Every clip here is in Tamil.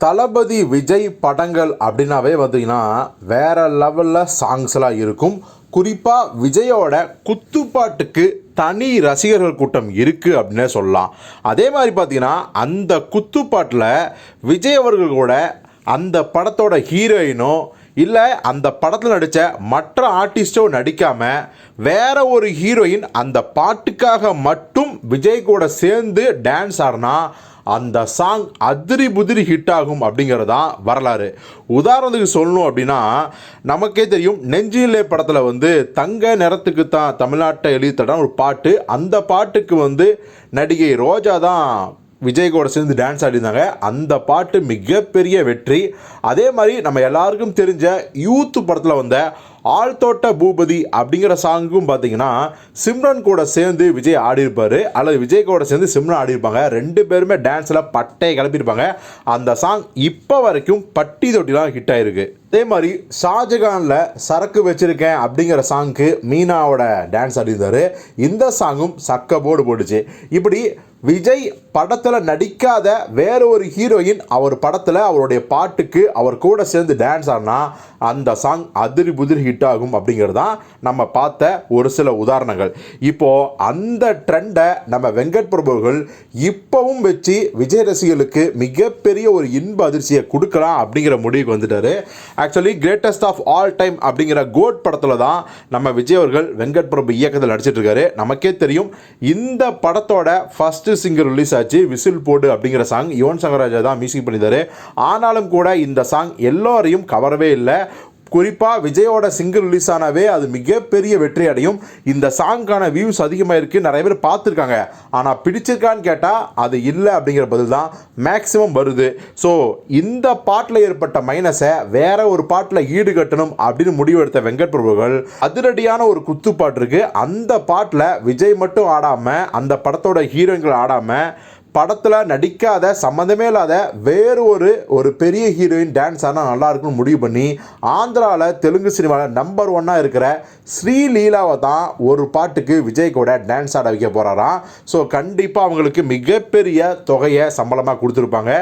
தளபதி விஜய் படங்கள் அப்படின்னாவே பார்த்தீங்கன்னா வேற லெவலில் சாங்ஸ்லாம் இருக்கும். குறிப்பாக விஜயோட குத்துப்பாட்டுக்கு தனி ரசிகர்கள் கூட்டம் இருக்குது அப்படின்னே சொல்லலாம். அதே மாதிரி பார்த்தீங்கன்னா அந்த குத்துப்பாட்டில் விஜய் அவர்கள் கூட அந்த படத்தோட ஹீரோயினோ இல்லை அந்த படத்தில் நடித்த மற்ற ஆர்டிஸ்டோ நடிக்காமல் வேற ஒரு ஹீரோயின் அந்த பாட்டுக்காக மட்டும் விஜய் கூட சேர்ந்து டான்ஸ் ஆடினா அந்த சாங் அதிரி புதிரி ஹிட் ஆகும் அப்படிங்கிறது தான் வரலாறு. உதாரணத்துக்கு சொல்லணும் அப்படின்னா நமக்கே தெரியும் நெஞ்சிலே படத்தில் வந்து தங்க நிறத்துக்கு தான் தமிழ்நாட்டை எழுதித்தடம் ஒரு பாட்டு. அந்த பாட்டுக்கு வந்து நடிகை ரோஜா தான் விஜய் கூட சேர்ந்து டான்ஸ் ஆடிருந்தாங்க அந்த பாட்டு மிகப்பெரிய வெற்றி. அதே மாதிரி நம்ம எல்லாருக்கும் தெரிஞ்ச யூத் படத்தில் வந்த ஆழ்தோட்ட பூபதி அப்படிங்கிற சாங்கும் பார்த்தீங்கன்னா சிம்ரன் கூட சேர்ந்து விஜய் ஆடியிருப்பார். அல்லது விஜய் கூட சேர்ந்து சிம்ரன் ஆடியிருப்பாங்க. ரெண்டு பேருமே டான்ஸில் பட்டையை கிளப்பியிருப்பாங்க. அந்த சாங் இப்போ வரைக்கும் பட்டி தொட்டிலாம் ஹிட் ஆயிருக்கு. அதே மாதிரி ஷாஜகானில் சரக்கு வச்சுருக்கேன் அப்படிங்கிற சாங்க்கு மீனாவோட டான்ஸ் ஆடிருந்தார் இந்த சாங்கும் சக்க போர்டு போட்டுச்சு. இப்படி விஜய் படத்தில் நடிக்காத வேற ஒரு ஹீரோயின் அவர் படத்தில் அவருடைய பாட்டுக்கு அவர் கூட சேர்ந்து டான்ஸ் ஆடினா அந்த சாங் அதிரி புதிரி ஹிட் ஆகும் அப்படிங்கிறது தான் நம்ம பார்த்த ஒரு சில உதாரணங்கள். இப்போது அந்த ட்ரெண்டை நம்ம வெங்கட் பிரபுகள் இப்போவும் வச்சு விஜய் ரசிகர்களுக்கு மிகப்பெரிய ஒரு இன்ப அதிர்ச்சியை கொடுக்கலாம் அப்படிங்கிற முடிவுக்கு வந்துட்டாரு. Actually greatest of all time அப்படிங்கிற கோட் படத்தில் தான் நம்ம விஜய் அவர்கள் வெங்கட் பிரபு இயக்கத்தில் நடிச்சிட்ருக்காரு நமக்கே தெரியும் இந்த படத்தோட ஃபஸ்ட்டு சிங்கர் ரிலீஸ் ஆச்சு விசில் போடு அப்படிங்கிற சாங் யுவன் சங்கராஜா தான் மியூசிக் பண்ணியிருந்தாரு. ஆனாலும் கூட இந்த சாங் எல்லோரையும் கவரவே இல்லை. குறிப்பாக விஜயோட சிங்கிள் ரிலீஸ் ஆனாவே அது மிகப்பெரிய வெற்றி அடையும். இந்த சாங்க்கான வியூஸ் அதிகமாக இருக்குது நிறைய பேர் பார்த்துருக்காங்க. ஆனால் பிடிச்சிருக்கான்னு கேட்டால் அது இல்லை அப்படிங்கிற பதில் தான் மேக்ஸிமம் வருது. ஸோ இந்த பாட்டில் ஏற்பட்ட மைனஸை வேற ஒரு பாட்டில் ஈடுகட்டணும் அப்படின்னு முடிவெடுத்த வெங்கட் பிரபுகள் அதிரடியான ஒரு குத்துப்பாட்டு இருக்குது அந்த பாட்டில் விஜய் மட்டும் ஆடாமல் அந்த படத்தோட ஹீரோயின்கள் ஆடாமல் படத்தில் நடிக்காத சம்மந்தமே இல்லாத வேறு ஒரு ஒரு பெரிய ஹீரோயின் டான்ஸ் ஆனால் நல்லா இருக்கும்னு முடிவு பண்ணி ஆந்திராவில் தெலுங்கு சினிமாவில் நம்பர் ஒன்னாக இருக்கிற ஸ்ரீலீலாவை தான் ஒரு பாட்டுக்கு விஜய் கூட டான்ஸ் ஆட வைக்க போகிறாராம் ஸோ கண்டிப்பாக அவங்களுக்கு மிகப்பெரிய தொகையை சம்பளமாக கொடுத்துருப்பாங்க.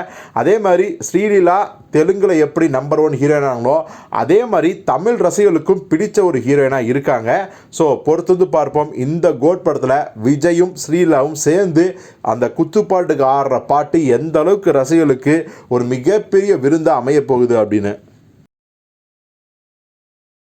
அதே மாதிரி ஸ்ரீலீலா தெலுங்கில் எப்படி நம்பர் ஒன் ஹீரோயின் ஆனாங்களோ அதே மாதிரி தமிழ் ரசிகர்களுக்கும் பிடித்த ஒரு ஹீரோயினாக இருக்காங்க. ஸோ பொறுத்து பார்ப்போம். இந்த கோட் படத்தில் விஜயும் ஸ்ரீலாவும் சேர்ந்து அந்த குத்துப்பாட்டுக்கு ஆடுற பாட்டு எந்த அளவுக்கு ரசிகர்களுக்கு ஒரு மிகப்பெரிய விருந்தாக அமையப்போகுது அப்படின்னு?